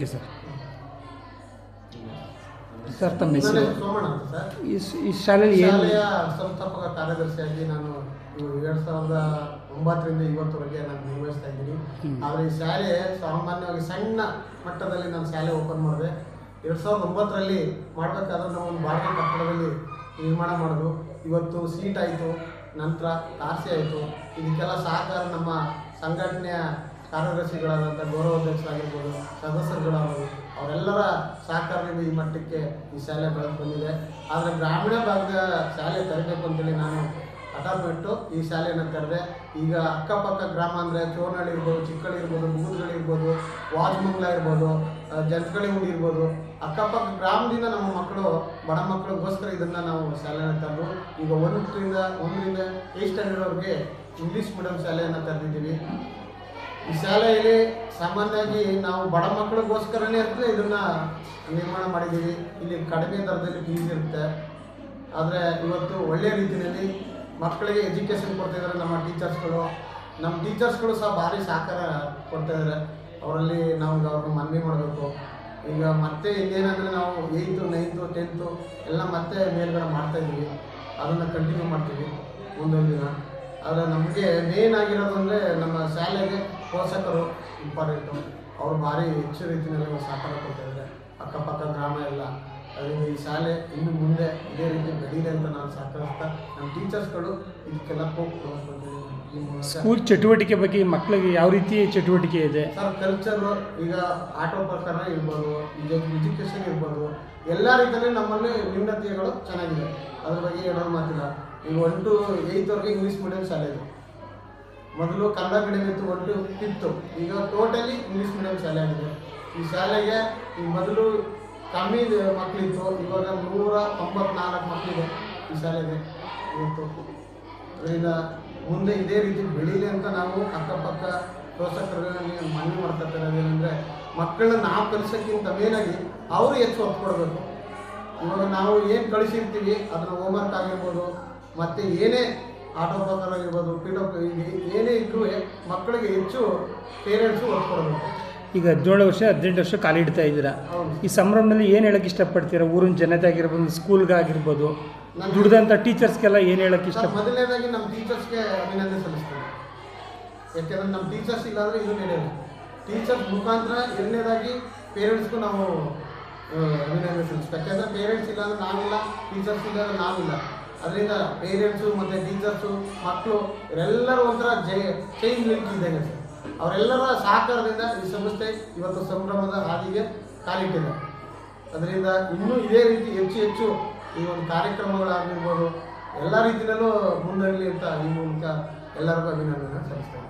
Okay sir. Sir ತಮ್ಮ ಹೆಸರು? ನನ್ನ ಸೋಮಣ್ಣ ಅಂತ ಸರ್. ಈ ಸ್- ಈ ಶಾಲೆಯಲ್ಲಿ ಏನು ಶಾಲೆಯ ಸಂಸ್ಥಾಪಕ ಕಾರ್ಯದರ್ಶಿಯಾಗಿ ನಾನು ಎರಡು ಸಾವಿರದ ಒಂಬತ್ತರಿಂದ ಇವತ್ತುವರೆಗೆ ನಾನು ನಿರ್ವಹಿಸ್ತಾ ಇದ್ದೀನಿ. ಆದರೆ ಈ ಶಾಲೆ ಸಾಮಾನ್ಯವಾಗಿ ಸಣ್ಣ ಮಟ್ಟದಲ್ಲಿ ನಾನು ಶಾಲೆ ಓಪನ್ ಮಾಡಿದೆ. ಎರಡ್ ಸಾವಿರದ ಒಂಬತ್ತರಲ್ಲಿ ಮಾಡಬೇಕಾದ್ರೆ ನಾವು ಒಂದು ಬಾಡಿಗೆ ಕಟ್ಟಡದಲ್ಲಿ ನಿರ್ಮಾಣ ಮಾಡೋದು ಇವತ್ತು ಸೀಟ್ ಆಯಿತು ನಂತರ ಆರ್ಸಿ ಆಯಿತು. ಇದಕ್ಕೆಲ್ಲ ಸಹಕಾರ ನಮ್ಮ ಸಂಘಟನೆಯ ಕಾರ್ಯದರ್ಶಿಗಳಾದಂಥ ಗೌರವಾಧ್ಯಕ್ಷರಾಗಿರ್ಬೋದು ಸದಸ್ಯರುಗಳಾಗ್ಬೋದು, ಅವರೆಲ್ಲರ ಸಹಕಾರದಿಂದ ಈ ಮಟ್ಟಕ್ಕೆ ಈ ಶಾಲೆ ಬೆಳೆದು ಬಂದಿದೆ. ಆದರೆ ಗ್ರಾಮೀಣ ಭಾಗದ ಶಾಲೆ ತೆರಬೇಕು ಅಂತೇಳಿ ನಾನು ಹಠ ಬಿಟ್ಟು ಈ ಶಾಲೆಯನ್ನು ತೆರೆದೆ. ಈಗ ಅಕ್ಕಪಕ್ಕ ಗ್ರಾಮ ಅಂದರೆ ಚೋರ್ನಳ್ಳಿ ಇರ್ಬೋದು, ಚಿಕ್ಕಳ್ಳಿ ಇರ್ಬೋದು ಮುಗುದ್ಗಳಿರ್ಬೋದು ವಾಜ್ಮಂಗ್ಲ ಇರ್ಬೋದು ಹುಡಿ ಇರ್ಬೋದು ಅಕ್ಕಪಕ್ಕ ಗ್ರಾಮದಿಂದ ನಮ್ಮ ಮಕ್ಕಳು, ಬಡ ಮಕ್ಕಳಿಗೋಸ್ಕರ ಇದನ್ನು ನಾವು ಶಾಲೆಯನ್ನು ತಂದು, ಈಗ ಒಂದರಿಂದ ಒಂದರಿಂದ ಏಟ್ ಸ್ಟ್ಯಾಂಡರ್ಡ್ವರೆಗೆ ಇಂಗ್ಲೀಷ್ ಮೀಡಿಯಂ ಶಾಲೆಯನ್ನು ತಂದಿದ್ದೀವಿ. ಈ ಶಾಲೆಯಲ್ಲಿ ಸಾಮಾನ್ಯವಾಗಿ ನಾವು ಬಡ ಮಕ್ಕಳಿಗೋಸ್ಕರನೇ ಅಂತ ಇದನ್ನ ನಿರ್ಮಾಣ ಮಾಡಿದ್ದೀವಿ. ಇಲ್ಲಿ ಕಡಿಮೆ ದರದಲ್ಲಿ ಫೀಸ್ ಇರುತ್ತೆ. ಆದರೆ ಇವತ್ತು ಒಳ್ಳೆಯ ರೀತಿಯಲ್ಲಿ ಮಕ್ಕಳಿಗೆ ಎಜುಕೇಷನ್ ಕೊಡ್ತಾ ಇದ್ದಾರೆ ನಮ್ಮ ಟೀಚರ್ಸ್ಗಳು ನಮ್ಮ ಟೀಚರ್ಸ್ಗಳು ಸಹ ಭಾರಿ ಸಹಕಾರ ಕೊಡ್ತಾ ಇದ್ದಾರೆ ಅವರಲ್ಲಿ ನಾವು ಅವ್ರನ್ನ ಮನವಿ ಮಾಡಬೇಕು. ಈಗ ಮತ್ತೆ ಇನ್ನೇನಂದರೆ ನಾವು ಏಯ್ತು ನೈನ್ತು ಟೆಂತು ಎಲ್ಲ ಮತ್ತೆ ಮೇಲ್ಗಡೆ ಮಾಡ್ತಾ ಇದ್ದೀವಿ. ಅದನ್ನು ಕಂಟಿನ್ಯೂ ಮಾಡ್ತೀವಿ ಮುಂದೊಂದು ದಿನ. ಆದರೆ ನಮಗೆ ಮೇನ್ ಆಗಿರೋದು ಅಂದರೆ ನಮ್ಮ ಶಾಲೆಗೆ ಪೋಷಕರು ಇಂಪಾರ್ಟೆಂಟು ಅವರು ಭಾರಿ ಹೆಚ್ಚು ರೀತಿಯಲ್ಲಿ ಸಹಕಾರ ಕೊಡ್ತಾಯಿದ್ದಾರೆ ಅಕ್ಕಪಕ್ಕ ಗ್ರಾಮ ಎಲ್ಲ. ಅದರಿಂದ ಈ ಶಾಲೆ ಇನ್ನು ಮುಂದೆ ಇದೇ ರೀತಿ ಬೆಳೀಲಿ ಅಂತ ನಾನು ಸಹಕರಿಸ್ತಾ, ನಮ್ಮ ಟೀಚರ್ಸ್ಗಳು ಇದಕ್ಕೆಲ್ಲ ಮೂಲಕ ಸ್ಕೂಲ್ ಚಟುವಟಿಕೆ ಬಗ್ಗೆ ಮಕ್ಕಳಿಗೆ ಯಾವ ರೀತಿ ಚಟುವಟಿಕೆ ಇದೆ? ಸರ್ ಕಲ್ಚರ್ ಈಗ ಆಟೋ ಪ್ರಕಾರ ಇರ್ಬೋದು, ಈಗ ಎಜುಕೇಷನ್ ಇರ್ಬೋದು, ಎಲ್ಲ ರೀತಿಯಲ್ಲಿ ನಮ್ಮಲ್ಲಿ ನ್ಯೂನತೆಗಳು ಚೆನ್ನಾಗಿದೆ. ಅದ್ರ ಬಗ್ಗೆ ಹೇಳೋದು ಮಾತಿಲ್ಲ. ಈಗ ಒನ್ ಟು ಏಯ್ತ್ವರೆಗೆ ಇಂಗ್ಲೀಷ್ ಮೀಡಿಯಂ ಶಾಲೆ ಇದೆ. ಮೊದಲು ಕನ್ನಡ ಮೀಡಿಯಂ ಇತ್ತು ಒನ್ ಟು ಈಗ ಟೋಟಲಿ ಇಂಗ್ಲೀಷ್ ಮೀಡಿಯಂ ಶಾಲೆ ಆಗಿದೆ. ಈ ಶಾಲೆಗೆ ಈ ಮೊದಲು ಕಮ್ಮಿ ಮಕ್ಕಳಿತ್ತು ಇವಾಗ ನೂರ ತೊಂಬತ್ನಾಲ್ಕು ಮಕ್ಕಳಿದೆ ಈ ಶಾಲೆಗೆ. ಇವತ್ತು ಅದರಿಂದ ಮುಂದೆ ಇದೇ ರೀತಿ ಬೆಳೀಲಿ ಅಂತ ನಾವು ಅಕ್ಕಪಕ್ಕ ಪೋಷಕರಲ್ಲಿ ಮನವಿ ಮಾಡ್ತಾ ಇರೋದೇನೆಂದರೆ ಮಕ್ಕಳನ್ನ ನಾವು ಕಲಿಸೋಕ್ಕಿಂತ ಮೇಲಾಗಿ ಅವರು ಹೆಚ್ಚು ಒತ್ತು ಕೊಡಬೇಕು. ಇವಾಗ ನಾವು ಏನು ಕಳಿಸಿರ್ತೀವಿ ಅದನ್ನ ಹೋಮ್ವರ್ಕ್ ಆಗಿರ್ಬೋದು ಮತ್ತು ಏನೇ ಆಟೋ ಪ್ರಕಾರ ಆಗಿರ್ಬೋದು ಪೀಡೋ ಏನೇ ಇದ್ರೂ ಮಕ್ಕಳಿಗೆ ಹೆಚ್ಚು ಪೇರೆಂಟ್ಸು ಒತ್ತು ಕೊಡಬೇಕು. ಈಗ ಹದಿನೇಳು ವರ್ಷ ಹದಿನೆಂಟು ವರ್ಷ ಕಾಲಿಡ್ತಾ ಇದ್ದೀರಾ? ಈ ಸಂಭ್ರಮದಲ್ಲಿ ಏನು ಹೇಳಕ್ಕೆ ಇಷ್ಟಪಡ್ತೀರಾ? ಊರಿನ ಜನತೆ ಆಗಿರ್ಬೋದು ಸ್ಕೂಲ್ಗಾಗಿರ್ಬೋದು ದುಡ್ದಂಥ ಟೀಚರ್ಸ್ಗೆಲ್ಲ ಏನು ಹೇಳಕ್ಕೆ ಇಷ್ಟ ಮೊದಲನೇದಾಗಿ ನಮ್ಮ ಟೀಚರ್ಸ್ಗೆ ಅಭಿನಂದನೆ ಸಲ್ಲಿಸ್ತೇವೆ ಯಾಕೆಂದ್ರೆ ನಮ್ಮ ಟೀಚರ್ಸ್ ಇಲ್ಲಾಂದ್ರೆ ಇದು ನಡೆಯಲ್ಲ. ಟೀಚರ್ಸ್ ಮುಖಾಂತರ ಎರಡನೇದಾಗಿ ಪೇರೆಂಟ್ಸ್ಗೂ ನಾವು ಅಭಿನಂದನೆ ಸಲ್ಲಿಸ್ಬೇಕು. ಯಾಕೆಂದ್ರೆ ಪೇರೆಂಟ್ಸ್ ಇಲ್ಲಾಂದ್ರೆ ನಾವಿಲ್ಲ ಟೀಚರ್ಸ್ ಇಲ್ಲಾಂದ್ರೆ ನಾವಿಲ್ಲ ಅದರಿಂದ ಪೇರೆಂಟ್ಸು ಮತ್ತು ಟೀಚರ್ಸು ಮಕ್ಕಳು ಇವರೆಲ್ಲರೂ ಒಂಥರ ಜೈ ಚೈನ್ ಲಿಂಕ್ ಇದ್ದಂಗೆ ಸರ್. ಅವರೆಲ್ಲರ ಸಹಕಾರದಿಂದ ಈ ಸಂಸ್ಥೆ ಇವತ್ತು ಸಂಭ್ರಮದ ಹಾದಿಗೆ ಕಾಲಿಟ್ಟಿದೆ. ಅದರಿಂದ ಇನ್ನೂ ಇದೇ ರೀತಿ ಹೆಚ್ಚು ಹೆಚ್ಚು ಈ ಒಂದು ಕಾರ್ಯಕ್ರಮಗಳಾಗಿರ್ಬೋದು ಎಲ್ಲ ರೀತಿಯಲ್ಲೂ ಮುಂದರಲಿ ಅಂತ ಈ ಮೂಲಕ ಎಲ್ಲರಿಗೂ ಅಭಿನಂದನೆ ಸಲ್ಲಿಸ್ತೇನೆ.